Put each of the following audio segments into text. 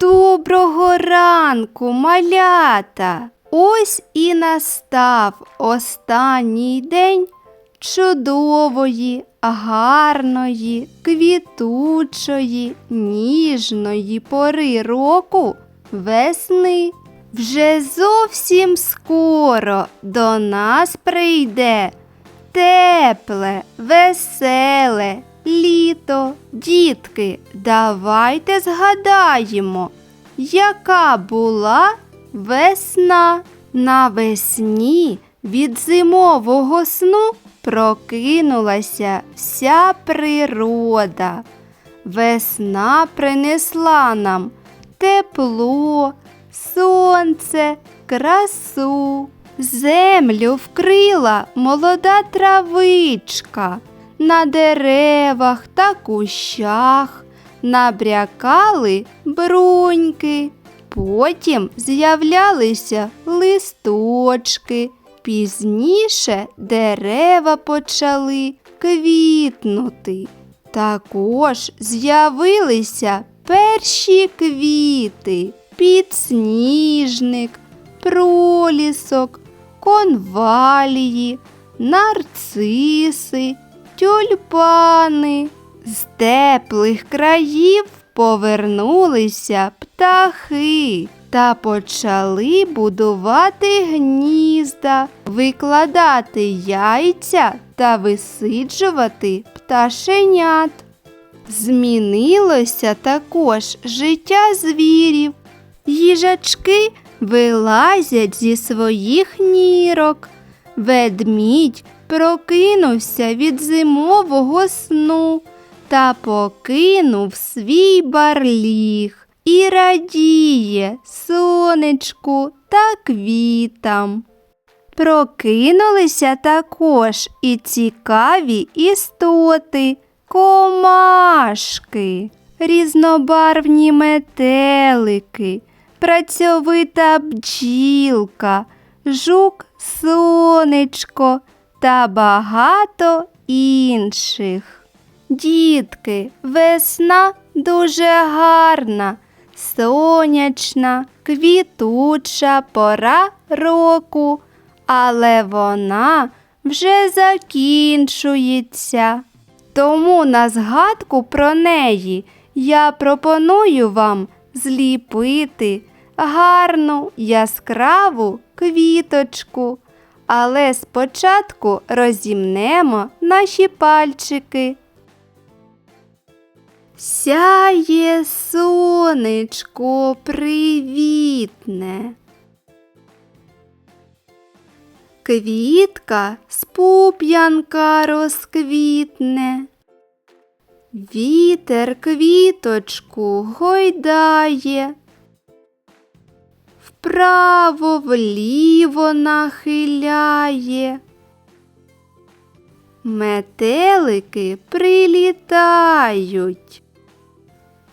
Доброго ранку, малята! Ось і настав останній день чудової, гарної, квітучої, ніжної пори року весни. Вже зовсім скоро до нас прийде тепле, веселе літо. Дітки, давайте згадаємо, яка була весна. Навесні від зимового сну прокинулася вся природа. Весна принесла нам тепло, сонце, красу. Землю вкрила молода травичка, на деревах та кущах набрякали бруньки. Потім з'являлися листочки. Пізніше дерева почали квітнути. Також з'явилися перші квіти, підсніжник, пролісок, конвалії, нарциси, тюльпани. З теплих країв повернулися птахи та почали будувати гнізда, викладати яйця та висиджувати пташенят. Змінилося також життя звірів. Їжачки вилазять зі своїх нірок. Ведмідь прокинувся від зимового сну та покинув свій барліг і радіє сонечку та квітам. Прокинулися також і цікаві істоти, комашки, різнобарвні метелики, працьовита бджілка, жук сонечко та багато інших. Дітки, весна дуже гарна, сонячна, квітуча пора року, але вона вже закінчується. Тому на згадку про неї я пропоную вам зліпити гарну яскраву квіточку. Але спочатку розімнемо наші пальчики. Сяє сонечко привітне. Квітка з пуп'янка розквітне. Вітер квіточку гойдає, вправо вліво нахиляє. Метелики прилітають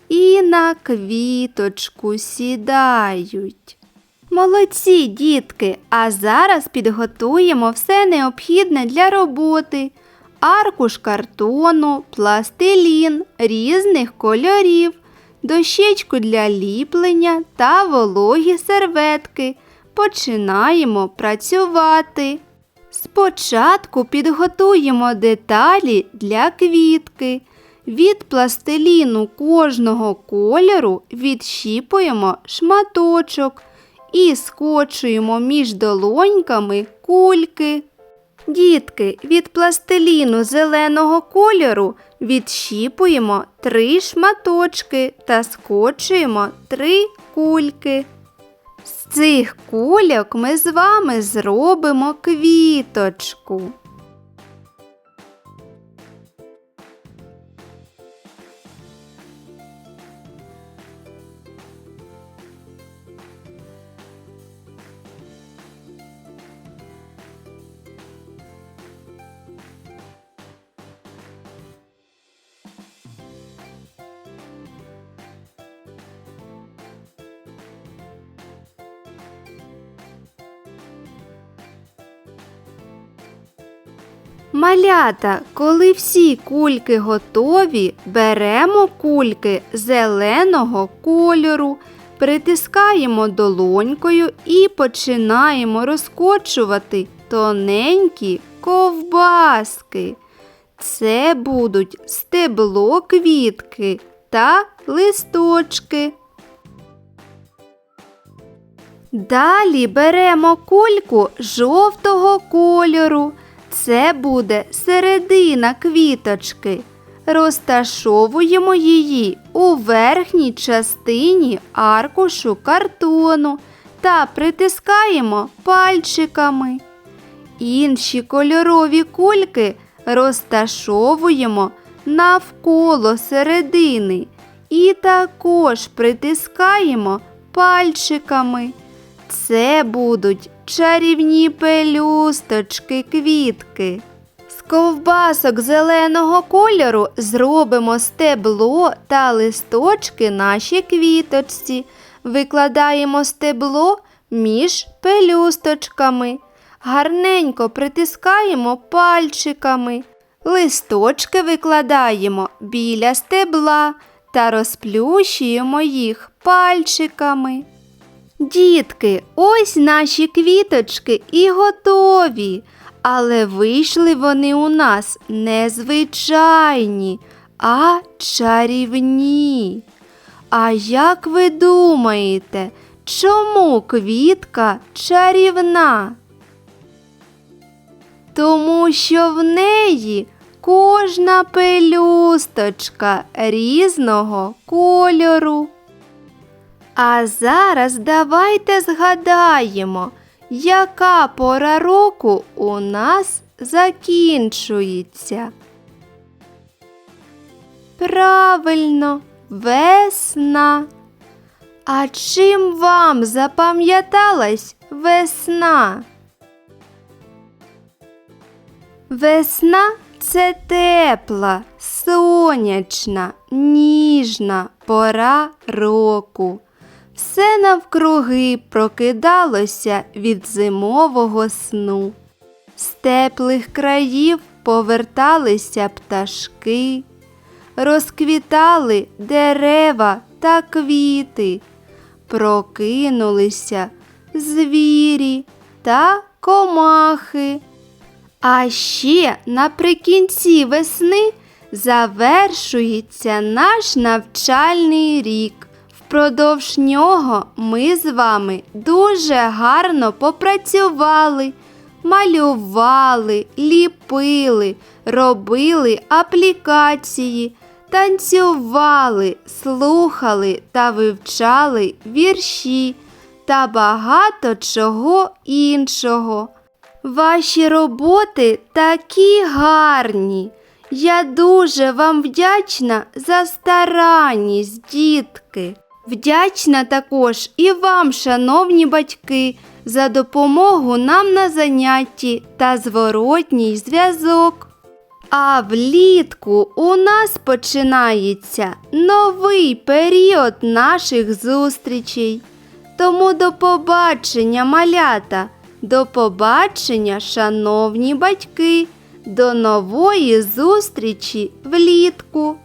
і на квіточку сідають. Молодці, дітки! А зараз підготуємо все необхідне для роботи. Аркуш картону, пластилін різних кольорів, дощечку для ліплення та вологі серветки. Починаємо працювати. Спочатку підготуємо деталі для квітки. Від пластиліну кожного кольору відщіпуємо шматочок і скочуємо між долоньками кульки. Дітки, від пластиліну зеленого кольору відщіпуємо три шматочки та скочуємо три кульки. З цих кульок ми з вами зробимо квіточку. Малята, коли всі кульки готові, беремо кульки зеленого кольору, притискаємо долонькою і починаємо розкочувати тоненькі ковбаски. Це будуть стебло квітки та листочки. Далі беремо кульку жовтого кольору. Це буде середина квіточки. Розташовуємо її у верхній частині аркушу картону та притискаємо пальчиками. Інші кольорові кульки розташовуємо навколо середини і також притискаємо пальчиками. Це будуть чарівні пелюсточки квітки. З ковбасок зеленого кольору зробимо стебло та листочки нашій квіточці. Викладаємо стебло між пелюсточками. Гарненько притискаємо пальчиками. Листочки викладаємо біля стебла та розплющуємо їх пальчиками. Дітки, ось наші квіточки і готові, але вийшли вони у нас не звичайні, а чарівні. А як ви думаєте, чому квітка чарівна? Тому що в неї кожна пелюсточка різного кольору. А зараз давайте згадаємо, яка пора року у нас закінчується. Правильно, весна. А чим вам запам'яталась весна? Весна це тепла, сонячна, ніжна пора року. Все навкруги прокидалося від зимового сну. З теплих країв поверталися пташки, розквітали дерева та квіти, прокинулися звірі та комахи. А ще наприкінці весни завершується наш навчальний рік. Впродовж нього ми з вами дуже гарно попрацювали, малювали, ліпили, робили аплікації, танцювали, слухали та вивчали вірші та багато чого іншого. Ваші роботи такі гарні. Я дуже вам вдячна за старанність, дітки. Вдячна також і вам, шановні батьки, за допомогу нам на занятті та зворотній зв'язок. А влітку у нас починається новий період наших зустрічей. Тому до побачення, малята, до побачення, шановні батьки, до нової зустрічі влітку.